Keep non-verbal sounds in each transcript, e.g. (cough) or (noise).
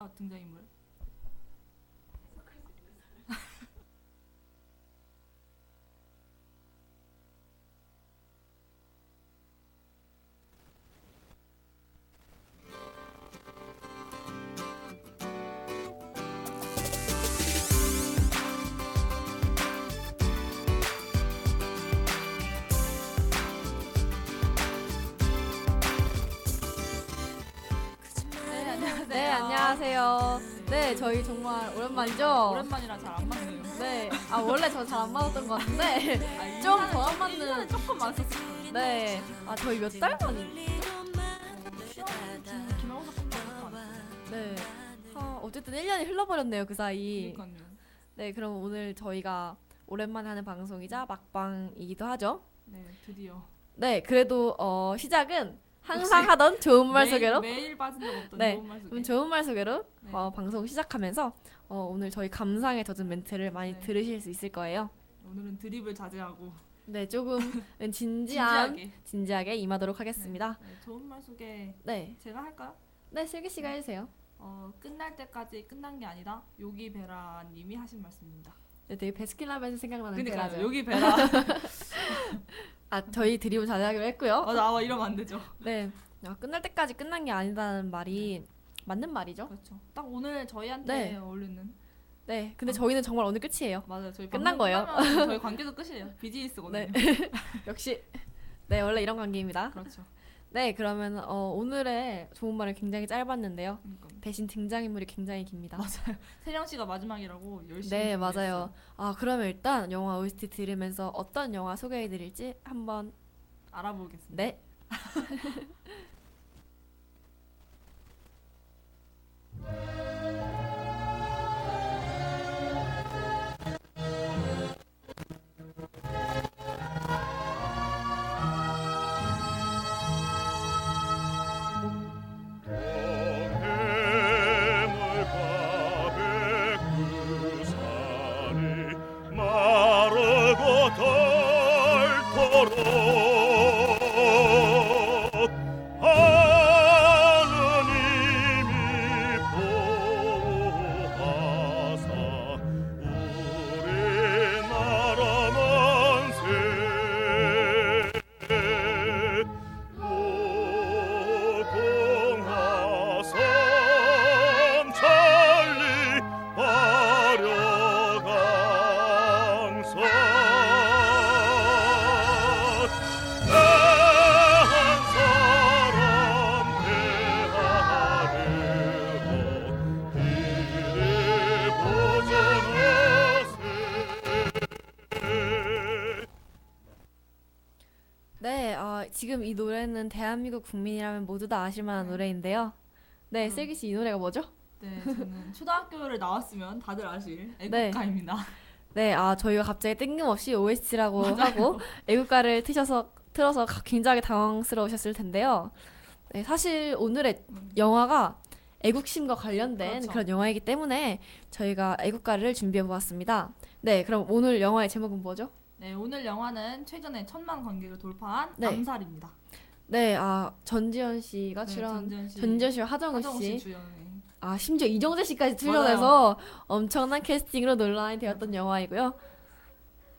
아, 등장인물. 안녕하세요. 네, 저희 정말 오랜만이죠? 오랜만이라 잘 안 맞네요. 네. 아, 원래 저 잘 안 맞았던 것 같은데. 아, (laughs) 좀 일단은 더안 좀- 맞는- 조금 거예요. 네. 아, 저희 몇 달 만이? 김영석 네. 아, 어쨌든 1년이 흘러버렸네요, 그 사이. 그러니까요. 네, 그럼 오늘 저희가 오랜만에 하는 방송이자 막방이기도 하죠. 네, 드디어. 네, 그래도 어, 시작은 항상 하던 좋은 말 매일- 소개로. 매일 빠진 적 없던 네, 좋은 말 소개. 그럼 좋은 말 소개로 네. 어, 방송 시작하면서 어, 오늘 저희 감상에 젖은 멘트를 많이 네. 들으실 수 있을 거예요. 오늘은 드립을 자제하고 네, 조금 (laughs) 진지한 진지하게. 진지하게 임하도록 하겠습니다. 네, 좋은 말 소개 네, 제가 할까요? 네 슬기 씨가 해주세요. 어, 끝날 때까지 끝난 게 아니다. 요기 베라 님이 하신 말씀입니다. 네, 되게 베스킨라빈스 생각나는 그러니까 베라죠. 요기 베라. (laughs) (laughs) 아, 저희 드립을 자제하기로 했고요. 어, 나와 이러면 안 되죠. 네, 아, 끝날 때까지 끝난 게 아니다는 말이 맞는 말이죠. 그렇죠. 딱 오늘 저희한테 네. 어울리는 네, 근데 저희는 정말 오늘 끝이에요. 맞아요. 저희 끝난 방송 거예요. 끝나면 저희 관계도 끝이에요. (laughs) 비즈니스거든요. 네. (laughs) 역시 네 원래 이런 관계입니다. 그렇죠. 네, 그러면 어, 오늘의 좋은 말은 굉장히 짧았는데요. 그러니까 대신 등장인물이 굉장히 깁니다. (laughs) 세령 씨가 마지막이라고 열심히 네. 맞아요. 아, 그러면 일단 영화 OST 들으면서 어떤 영화 소개해드릴지 한번 알아보겠습니다. 네. (laughs) 지금 이 노래는 대한민국 국민이라면 모두 다 아실 만한 노래인데요. 네, 음. 슬기 씨 이 노래가 뭐죠? 네, 저는 초등학교를 나왔으면 다들 아실 네. 애국가입니다. 네, 아 저희가 갑자기 뜬금없이 OST라고 하고 애국가를 트셔서 틀어서 가- 굉장히 당황스러우셨을 텐데요. 네, 사실 오늘의 음. 영화가 애국심과 관련된 그렇죠. 그런 영화이기 때문에 저희가 애국가를 준비해 보았습니다. 네, 그럼 오늘 영화의 제목은 뭐죠? 네, 오늘 영화는 최근에 천만 관객을 돌파한 네. 암살입니다. 네, 아 전지현 씨가 네, 출연, 전지현 씨, 전지현 씨와 하정우 하정우 씨 씨, 주연의 아 심지어 이정재 씨까지 출연해서 엄청난 캐스팅으로 논란이 되었던 영화이고요.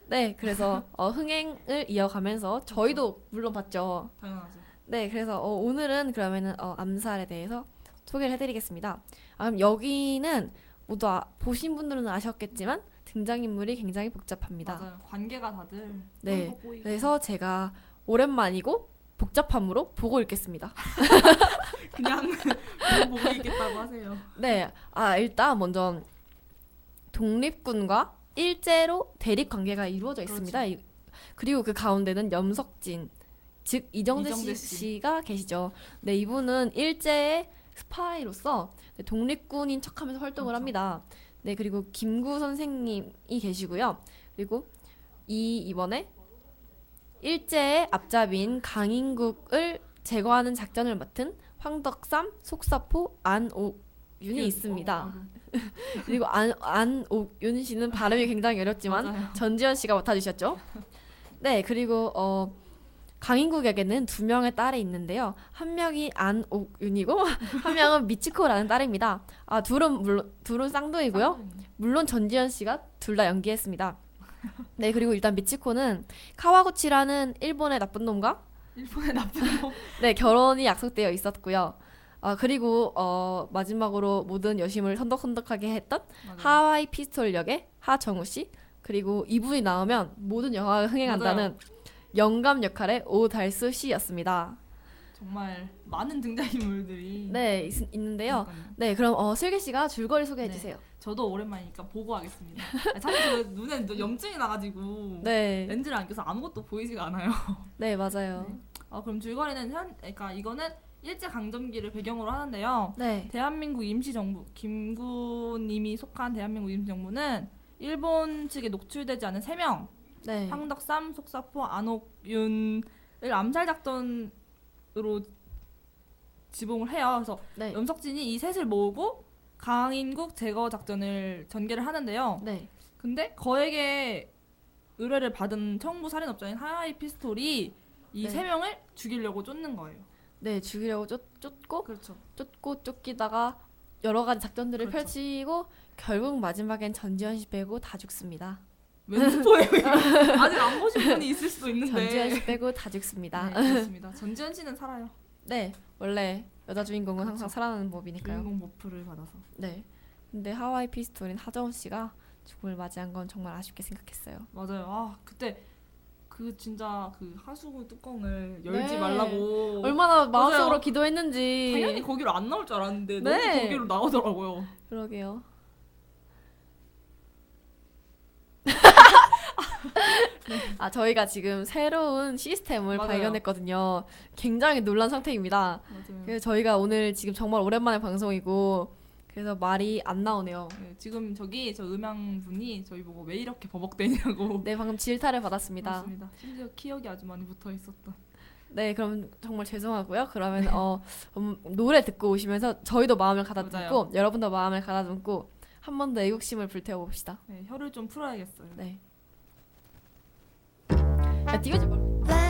네, 그래서 어, (laughs) 흥행을 이어가면서 저희도 물론 봤죠. 당연하죠. 네, 그래서 어, 오늘은 그러면은 어, 암살에 대해서 소개를 해드리겠습니다. 아, 그럼 여기는 모두 아, 보신 분들은 아셨겠지만 등장인물이 굉장히 복잡합니다. 맞아요. 관계가 다들 네. 그래서 제가 오랜만이고 복잡함으로 보고 읽겠습니다. (laughs) 그냥 보고 있겠다고 하세요. 네, 아 일단 먼저 독립군과 일제로 대립 관계가 이루어져 있습니다. 이- 그리고 그 가운데는 염석진, 즉 이정재, 이정재 씨, 씨. 씨가 계시죠. 네, 이분은 일제의 스파이로서 네, 독립군인 척하면서 활동을 그렇죠. 합니다. 네, 그리고 김구 선생님이 계시고요. 그리고 이 이번에 일제의 앞잡이인 강인국을 제거하는 작전을 맡은 황덕삼, 속사포, 안옥윤이 있습니다. 어, (laughs) 그리고 안 안옥윤 씨는 발음이 굉장히 어렵지만. 전지현 씨가 맡아주셨죠. 네, 그리고 어 강인국에게는 두 명의 딸이 있는데요. 한 명이 안옥윤이고 (laughs) 한 명은 미치코라는 딸입니다. 아 둘은 물론 둘은 쌍둥이고요. 물론 전지현 씨가 둘 다 연기했습니다. 네 그리고 일단 미치코는 카와구치라는 일본의 나쁜 놈과 일본의 나쁜 놈. (laughs) 네 결혼이 약속되어 있었고요. 아 그리고 어 마지막으로 모든 여심을 선덕선덕하게 했던 맞아요. 하와이 피스톨 역의 하정우 씨 그리고 이분이 나오면 모든 영화가 흥행한다는 영감 역할의 오달수 씨였습니다. 정말 많은 등장인물들이 네 있. 그러니까요. 네 그럼 어, 슬기 씨가 줄거리 소개해 네. 주세요. 저도 오랜만이니까 보고 하겠습니다. 아니, 사실 저 눈에 또 염증이 나가지고 네, 렌즈를 안 껴서 아무것도 보이지가 않아요. (laughs) 네 맞아요. 아, 그럼 줄거리는 현, 그러니까 이거는 일제 강점기를 배경으로 하는데요. 네, 대한민국 임시정부 김구님이 속한 대한민국 임시정부는 일본 측에 노출되지 않은 세명 네, 황덕삼, 속사포, 안옥윤을 암살 작전으로 지봉을 해요. 그래서 네, 염석진이 이 셋을 모으고 강인국 제거 작전을 전개를 하는데요. 네, 근데 거액의 의뢰를 받은 청부 살인업자인 하와이 피스톨이 이 네. 세 명을 죽이려고 쫓는 거예요. 네 죽이려고 쫓, 쫓고 그렇죠. 쫓고 쫓기다가 여러 가지 작전들을 그렇죠. 펼치고 결국 마지막엔 전지현 씨 빼고 다 죽습니다. 웬 스포예요? 이거? (laughs) 아직 안 보신 분이 (laughs) 있을 수도 있는데. 전지현 씨 빼고 다 죽습니다. 네, 그렇습니다. 전지현 씨는 살아요. (laughs) 네, 원래 여자 주인공은 항상 그렇죠. 살아나는 법이니까요. 주인공 모프를 받아서. 네. 근데 하와이 피스톨인 하정우 씨가 죽음을 맞이한 건 정말 아쉽게 생각했어요. 맞아요. 아 그때 그 진짜 그 하수구 뚜껑을 열지 네. 말라고. 얼마나 마음속으로. 기도했는지. 당연히 거기로 안 나올 줄 알았는데 네. 너무 거기로 나오더라고요. 그러게요. 아 저희가 지금 새로운 시스템을 맞아요. 발견했거든요. 굉장히 놀란 상태입니다. 맞아요. 그래서 저희가 오늘 지금 정말 오랜만에 방송이고 그래서 말이 안 나오네요. 네, 지금 저기 저 음향 분이 저희 보고 왜 이렇게 버벅대냐고. (laughs) 네 방금 질타를 받았습니다. 맞습니다. 심지어 키역이 아주 많이 붙어 있었던. 네 그럼 정말 죄송하고요. 그러면 어 음, 노래 듣고 오시면서 저희도 마음을 가다듬고 맞아요. 여러분도 마음을 가다듬고 한 번 더 애국심을 불태워 봅시다. 네, 혀를 좀 풀어야겠어요. 네. 야 띄우지 말.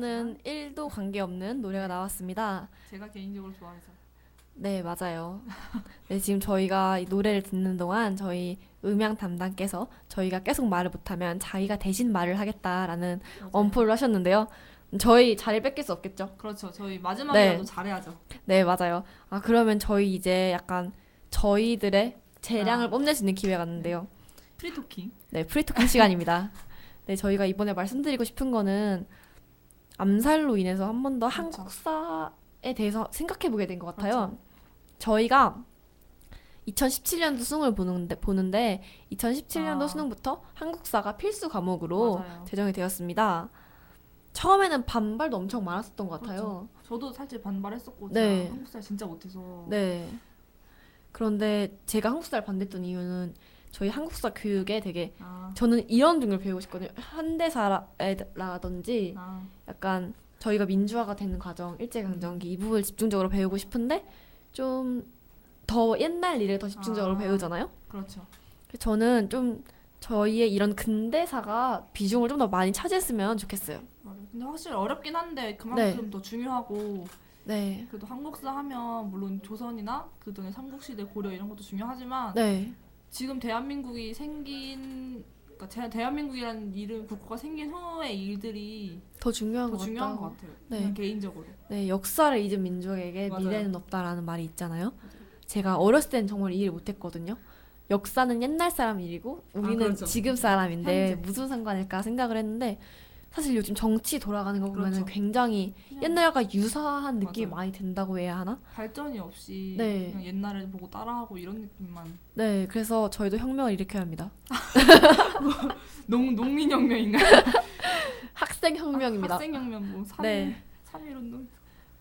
애국심과는 1도 관계없는 노래가 나왔습니다. 제가 개인적으로 좋아해서. 네, 맞아요. 네, 지금 저희가 이 노래를 듣는 동안 저희 음향 담당께서 저희가 계속 말을 못하면 자기가 대신 말을 하겠다라는 맞아요. 엄포를 하셨는데요. 저희 자리 뺏길 수 없겠죠? 그렇죠. 저희 마지막이라도 네. 잘해야죠. 네, 맞아요. 아, 그러면 저희 이제 약간 저희들의 재량을 아. 뽐낼 수 있는 기회가 왔는데요. 프리토킹. 네, 프리토킹 시간입니다. 네, 저희가 이번에 말씀드리고 싶은 거는 암살로 인해서 한 번더 그렇죠. 한국사에 대해서 생각해 보게 된 것 같아요. 그렇죠. 저희가 2017년도 수능을 보는데 보는데 2017년도 아. 수능부터 한국사가 필수 과목으로 맞아요. 제정이 되었습니다. 처음에는 반발도 엄청 많았었던 것 같아요. 저도 살짝 반발했었고 네. 제가 한국살 진짜 못해서. 네. 그런데 제가 한국사를 반대했던 이유는 저희 한국사 교육에 되게 아, 저는 이런 등을 배우고 싶거든요. 현대사라든지 아, 약간 저희가 민주화가 되는 과정, 일제강점기 이 부분을 집중적으로 배우고 싶은데 좀 더 옛날 일을 더 집중적으로 아. 배우잖아요. 그렇죠. 저는 좀 저희의 이런 근대사가 비중을 좀 더 많이 차지했으면 좋겠어요. 근데 확실히 어렵긴 한데 네. 그만큼 더 중요하고 네. 그래도 한국사 하면 물론 조선이나 그 전에 삼국시대 고려 이런 것도 중요하지만 네. 지금 대한민국이 생긴 그러니까 제- 대한민국이라는 이름 국가가 생긴 후의 일들이 더 중요한 더 것 중요한 같다. 것 같아요. 네. 개인적으로. 네, 역사를 잊은 민족에게 맞아요. 미래는 없다라는 말이 있잖아요. 제가 어렸을 땐 정말 이해를 못했거든요. 역사는 옛날 사람 일이고 우리는 그렇죠. 지금 사람인데 현재. 무슨 상관일까 생각을 했는데 사실 요즘 정치 돌아가는 거 보면 그렇죠. 은 굉장히 옛날과 유사한 느낌이 맞아요. 많이 든다고 해야 하나? 발전이 없이 네. 그냥 옛날을 보고 따라하고 이런 느낌만. 네, 그래서 저희도 혁명을 일으켜야 합니다. (laughs) 농 농민 혁명인가요? (laughs) 학생 혁명입니다. 학생 혁명 뭐 3일 네. 3일 운동.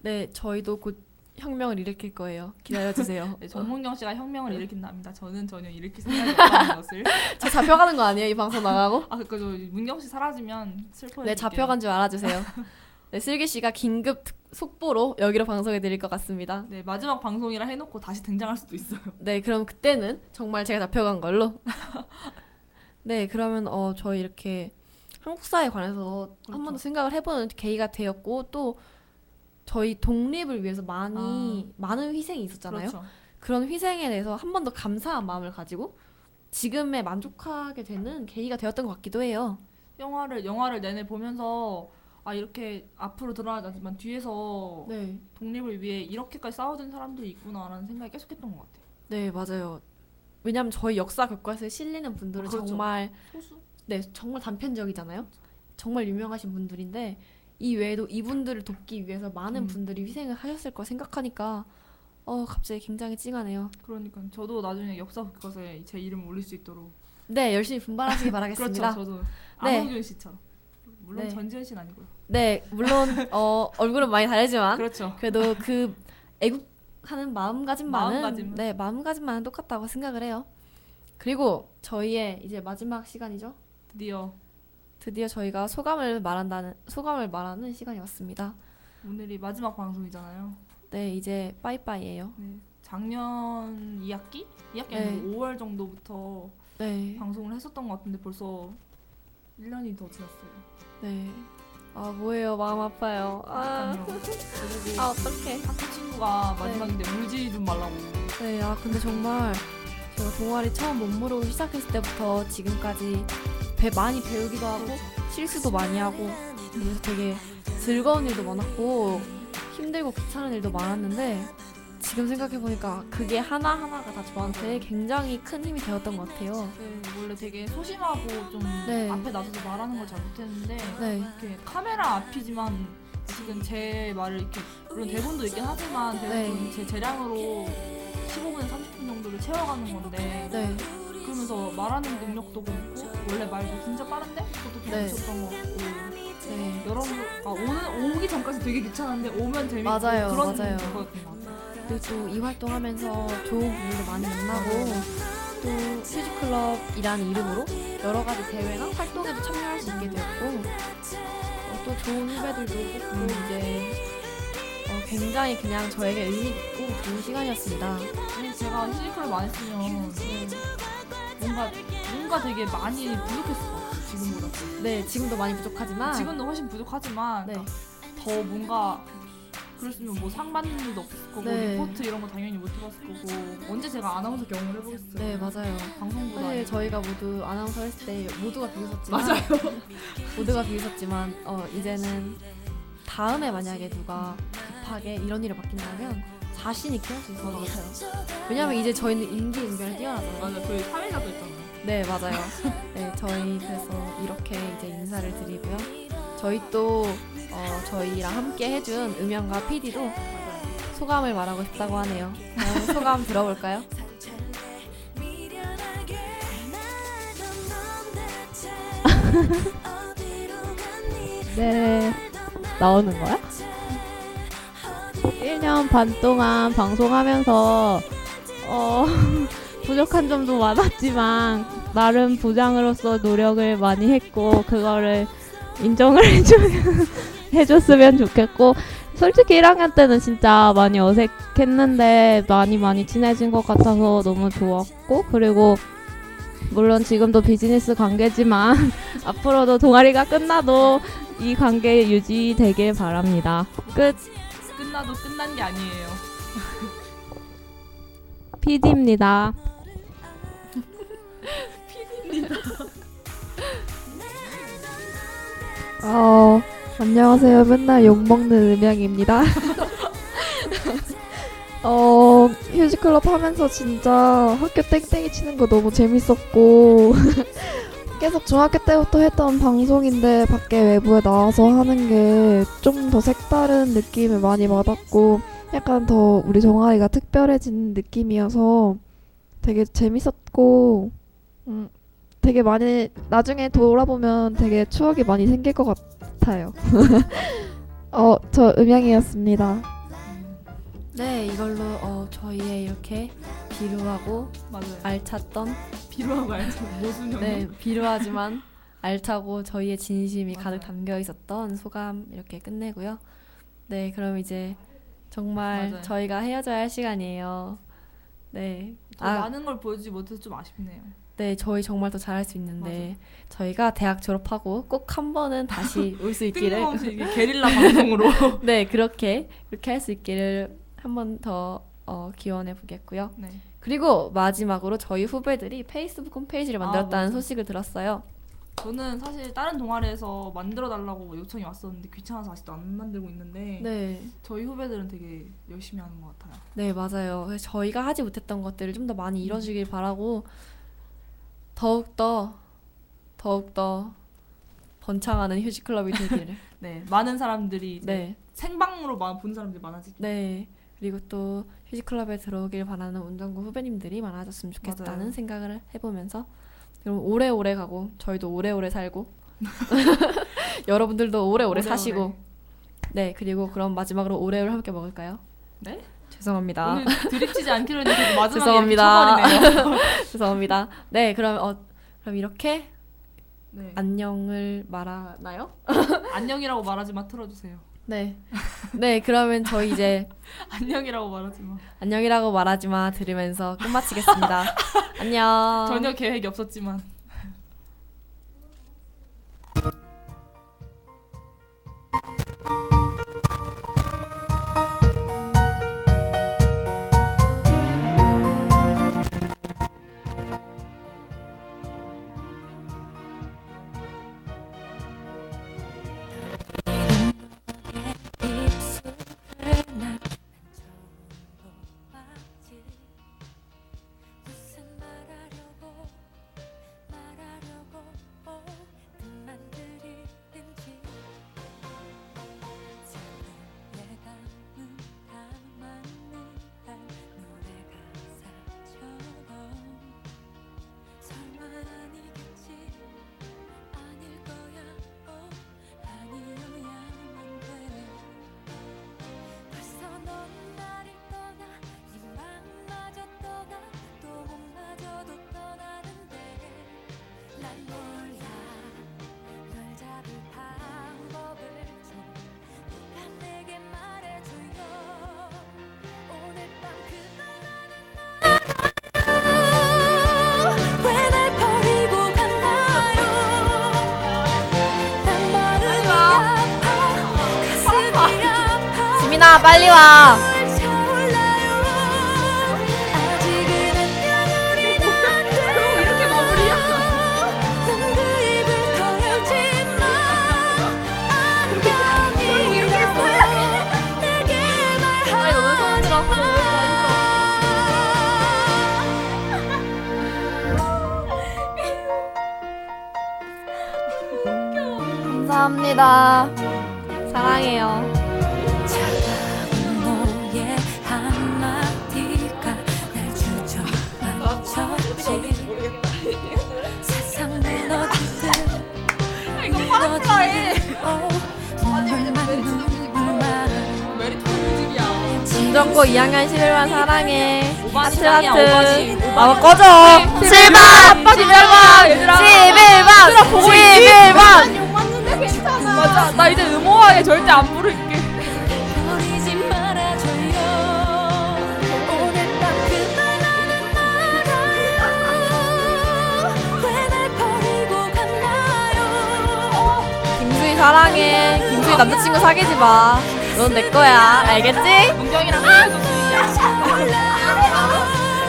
네, 저희도 곧 혁명을 일으킬 거예요. 기다려 주세요. (laughs) 네, 정문경 씨가 혁명을 일으킨답니다. 저는 전혀 일으킬 생각이 없다는 것을. (laughs) 저 잡혀가는 거 아니에요? 이 방송 나가고? 아, 저 문경 씨 사라지면 슬퍼요. 네, 잡혀간 줄 알아주세요. (laughs) 네, 슬기 씨가 긴급 특- 속보로 여기로 방송해 드릴 것 같습니다. 네, 마지막 방송이라 해놓고 다시 등장할 수도 있어요. 네, 그럼 그때는 정말 제가 잡혀간 걸로. 네, 그러면 어 저희 이렇게 한국사에 관해서 한번더 그렇죠. 생각을 해보는 계기가 되었고 또 저희 독립을 위해서 많이 많은 희생이 있었잖아요. 그렇죠. 그런 희생에 대해서 한 번 더 감사한 마음을 가지고 지금에 만족하게 되는 계기가 되었던 것 같기도 해요. 영화를 영화를 내내 보면서 아 이렇게 앞으로 드러나지 않지만 뒤에서 네, 독립을 위해 이렇게까지 싸워준 사람들이 있구나라는 생각이 계속했던 것 같아요. 네 맞아요. 왜냐하면 저희 역사 교과서에 실리는 분들은 그렇죠. 정말 소수? 네, 정말 단편적이잖아요. 정말 유명하신 분들인데 이 외에도 이분들을 돕기 위해서 많은 음. 분들이 희생을 하셨을 거 생각하니까 어 갑자기 굉장히 찡하네요. 그러니까 저도 나중에 역사 교과서에 제 이름 올릴 수 있도록 네, 열심히 분발하시기 (laughs) 그렇죠. 바라겠습니다. 저도 네. 안호균 씨처럼 물론 네. 전지현 씨는 아니고요. 네, 물론 어 얼굴은 많이 다르지만 그렇죠. 그래도 그 애국하는 마음가짐만은 마음가짐은. 네, 마음가짐만은 똑같다고 생각을 해요. 그리고 저희의 이제 마지막 시간이죠. 드디어 드디어 저희가 소감을 말한다는 소감을 말하는 시간이 왔습니다. 오늘이 마지막 방송이잖아요. 네, 이제 빠이빠이예요. 네. 작년 2학기? 2학기 네. 아니고 5월 정도부터 네. 방송을 했었던 것 같은데 벌써 1년이 더 지났어요. 네. 아 뭐예요 마음 아파요. 아, (laughs) 아 어떡해. 학교 친구가 마지막인데 울지 좀 말라고. 네, 아 근데 정말 제가 동아리 처음 몸무르고 시작했을 때부터 지금까지 배 많이 배우기도 하고 실수도 많이 하고 그래서 되게 즐거운 일도 많았고 힘들고 귀찮은 일도 많았는데 지금 생각해 보니까 그게 하나 하나가 다 저한테 굉장히 큰 힘이 되었던 것 같아요. 네, 원래 되게 소심하고 좀 네. 앞에 나서서 말하는 걸 잘 못했는데 네, 이렇게 카메라 앞이지만 지금 제 말을 이렇게 물론 대본도 있긴 하지만 대부분 네. 제 재량으로 15분 30분 정도를 채워가는 건데 네, 그러면서 말하는 능력도 그렇고 원래 말도 진짜 빠른데 그것도 좀 네. 미쳤던 것 같고 네. 여러분 아 오는 오기 전까지 되게 귀찮은데 오면 재밌고 맞아요, 그런 맞아요. 거였던 것 같아요. 그리고 또 이 활동하면서 좋은 분들도 많이 만나고 또 뮤직클럽이라는 이름으로 여러 가지 대회나 활동에도 참여할 수 있게 되었고 어, 또 좋은 후배들도 뽑고 이제 어, 굉장히 그냥 저에게 의미 있고 좋은 시간이었습니다. 아니 제가 뮤지컬을 많이 쓰면 뭔가 뭔가 되게 많이 부족했을 것 같아요 지금보다. 네, 지금도 많이 부족하지만. 지금도 훨씬 부족하지만 네, 더 뭔가 그랬으면 뭐 상 받는 일도 없을 거고 네. 리포트 이런 거 당연히 못 해봤을 거고. 언제 제가 아나운서 경험을 해보겠어요. 네 맞아요. 방송보다 사실 저희가 모두 아나운서 했을 때 모두가 비웃었지만. 맞아요. (laughs) 모두가 비웃었지만 어, 이제는 다음에 만약에 누가 급하게 이런 일을 맡긴다면 자신 있게 할 수 있을 것 같아요. 왜냐면 이제 저희는 임기응변을 뛰어나잖아요. 맞아 저희 사회자도 있잖아요 네 맞아요. (laughs) 네 저희 그래서 이렇게 이제 인사를 드리고요. 저희 또 어, 저희랑 함께 해준 음영과 PD도 소감을 말하고 싶다고 하네요. 그럼 소감 들어볼까요? (laughs) 네, 나오는 거야? 1년 반 동안 방송하면서 어, (laughs) 부족한 점도 많았지만 나름 부장으로서 노력을 많이 했고 그거를 인정을 (laughs) 해줬으면 좋겠고 솔직히 1학년 때는 진짜 많이 어색했는데 많이 많이 친해진 것 같아서 너무 좋았고 그리고 물론 지금도 비즈니스 관계지만 (laughs) 앞으로도 동아리가 끝나도 이 관계 유지되길 바랍니다. 끝. 끝나도 끝난 게 아니에요. (laughs) PD입니다. (laughs) 어, 안녕하세요. 맨날 욕먹는 음양입니다. (laughs) 어, 휴지클럽 하면서 진짜 학교 땡땡이 치는 거 너무 재밌었고, 계속 중학교 때부터 했던 방송인데 밖에 외부에 나와서 하는 게 좀 더 색다른 느낌을 많이 받았고, 약간 더 우리 동아리가 특별해진 느낌이어서 되게 재밌었고, 음, 되게 많이, 나중에 돌아보면 되게 추억이 많이 생길 것 같아요. (laughs) 어, 저 음양이었습니다. 네, 이걸로 어, 저희의 이렇게 비루하고 맞아요. 알찼던 비루하고 알죠. 모순형. 네, 비루하지만 알차고 저희의 진심이 맞아요. 가득 담겨 있었던 소감 이렇게 끝내고요. 네, 그럼 이제 정말 맞아요. 저희가 헤어져야 할 시간이에요. 네. 더 아, 많은 걸 보여주지 못해서 좀 아쉽네요. 네, 저희 정말 더 잘할 수 있는데 저희가 대학 졸업하고 꼭 한 번은 다시 (laughs) 올 수 있기를 게릴라 방송으로. (laughs) 네, 그렇게 이렇게 할 수 있기를 한 번더 어, 기원해 보겠고요. 네. 그리고 마지막으로 저희 후배들이 페이스북 홈페이지를 아, 만들었다는 맞아요. 소식을 들었어요. 저는 사실 다른 동아리에서 만들어 달라고 요청이 왔었는데 귀찮아서 아직도 안 만들고 있는데 네. 저희 후배들은 되게 열심히 하는 것 같아요. 네, 맞아요. 그래서 저희가 하지 못했던 것들을 좀 더 많이 이뤄주길 바라고 더욱 더 더욱 더 번창하는 휴지 클럽이 되기를. (laughs) 네, 많은 사람들이 네, 생방으로 마- 본 사람들이 많아지죠. 네. 그리고 또 휴지클럽에 들어오길 바라는 운동부 후배님들이 많아졌으면 좋겠다는 맞아요. 생각을 해보면서 그럼 오래오래 가고 저희도 오래오래 살고 (laughs) 여러분들도 오래오래 오래오래. 사시고 네 그리고 그럼 마지막으로 오레오를 함께 먹을까요? 네? 죄송합니다. 오늘 드립치지 않기로 했는데 마지막에 죄송합니다. (laughs) 죄송합니다. 네 그럼 어 그럼 이렇게 네. 안녕을 말하나요? 안녕이라고 말하지 마 틀어주세요. 네. 네 그러면 저희 이제 (laughs) 안녕이라고 말하지 마. 안녕이라고 말하지 마 들으면서 끝마치겠습니다. (laughs) 안녕. 전혀 계획이 없었지만. 민아 빨리 와. 이렇게. (laughs) 감사합니다. 사랑해요. 김정고 2학년 11반 사랑해. 하트 하트. 아. 꺼져. 7반 11반 얘들아. 11반 보고 11반. 맞아. 나 이제 음호하게 절대 안 부를게. 사랑해. 김수희 남자친구 사귀지 마. 넌 내 거야. 알겠지? 문경이랑 같이 소수이야.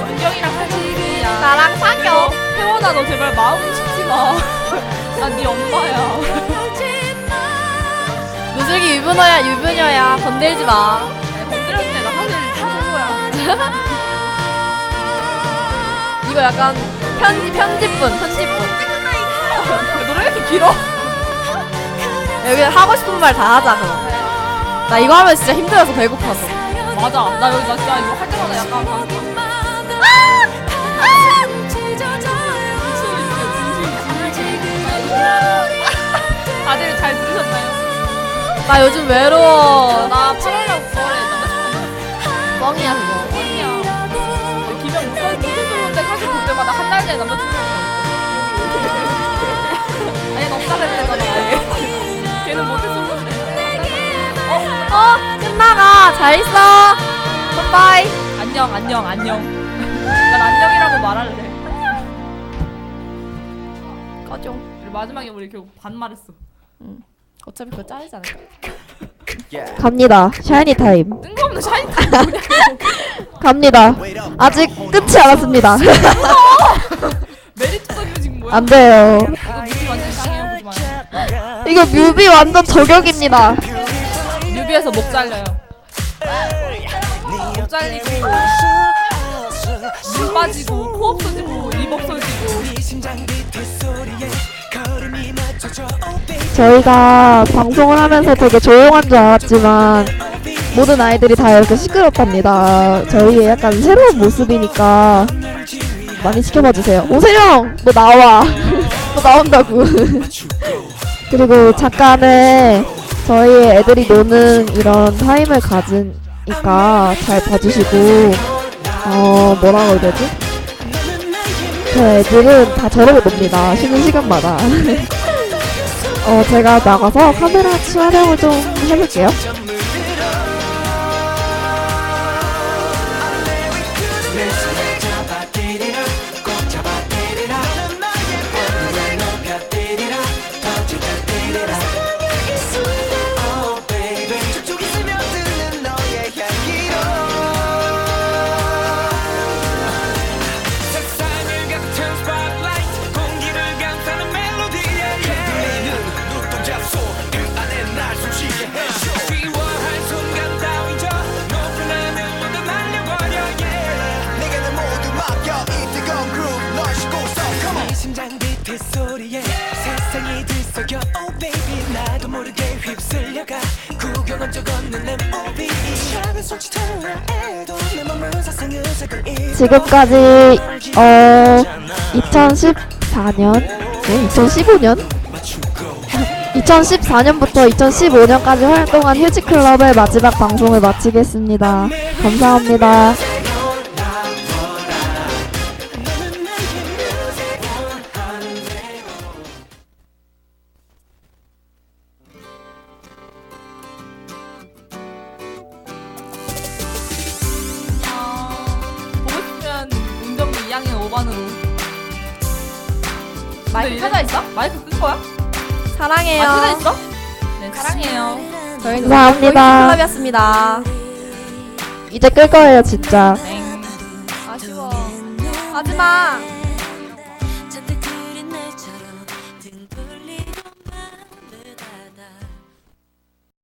문경이랑 같이 소수이야. 나랑 사겨. 혜원아 너 제발 마음 찢지 마. (laughs) 난 네 엄마야. (laughs) 무슬기 유부녀야 유부녀야. 건들지 마. 건드렸을 때나 사실 거야. 이거 약간 편지 편집분 편집분. (laughs) 노래 왜 이렇게 길어? 여기 하고 싶은 말 다 하자 그럼. 나 이거 하면 진짜 힘들어서 배고파서. 맞아. 나 여기 나 진짜 이거 할 때마다 약간 막 다들 잘 들으셨나요? 나 요즘 외로워. 나 8월에 9월에 뻥이야 그거. 김영 목소리 목소리인데 사실 볼 때마다 한 달 전에 남자친구가 (laughs) 아니 너 없다 그랬잖아. 걔는 못했었는데. 어 끝나가. 잘 있어. 바이바이. 안녕 안녕 안녕. 난 안녕이라고 말할래. 꺼줘. 그리고 마지막에 우리 결국 반말했어. 어차피 그거 짜리지 않을까? 갑니다. 샤이니 타임. 뜬금없는 샤인 (laughs) 갑니다. 아직 끝이 않았습니다. (laughs) 메리트적인 지금 뭐야? 안 돼요. 이거 뮤비 완전 짱 이거 뮤비 완전 저격입니다. 뮤비에서 목 잘려요. 목 잘리고 눈 빠지고 코 없어지고 입 없어지고 저희가 방송을 하면서 되게 조용한 줄 알았지만 모든 아이들이 다 이렇게 시끄럽답니다. 저희의 약간 새로운 모습이니까 많이 지켜봐 주세요. 오세령, 너 나와. (laughs) 너 나온다고. (laughs) 그리고 잠깐은 저희 애들이 노는 이런 타임을 가지니까 잘 봐주시고 어 뭐라 그래야 되지? 저 애들은 다 저러고 놉니다. 쉬는 시간마다. (laughs) 어, 제가 나가서 카메라 촬영을 좀 해볼게요. 지금까지, 어, 2014년? 네, 2015년? 2014년부터 2015년까지 활동한 휴지클럽의 마지막 방송을 마치겠습니다. 감사합니다. 감사합니다. 클럽이었습니다. 이제 끌 거예요, 진짜. 땡 아쉬워. 하지마.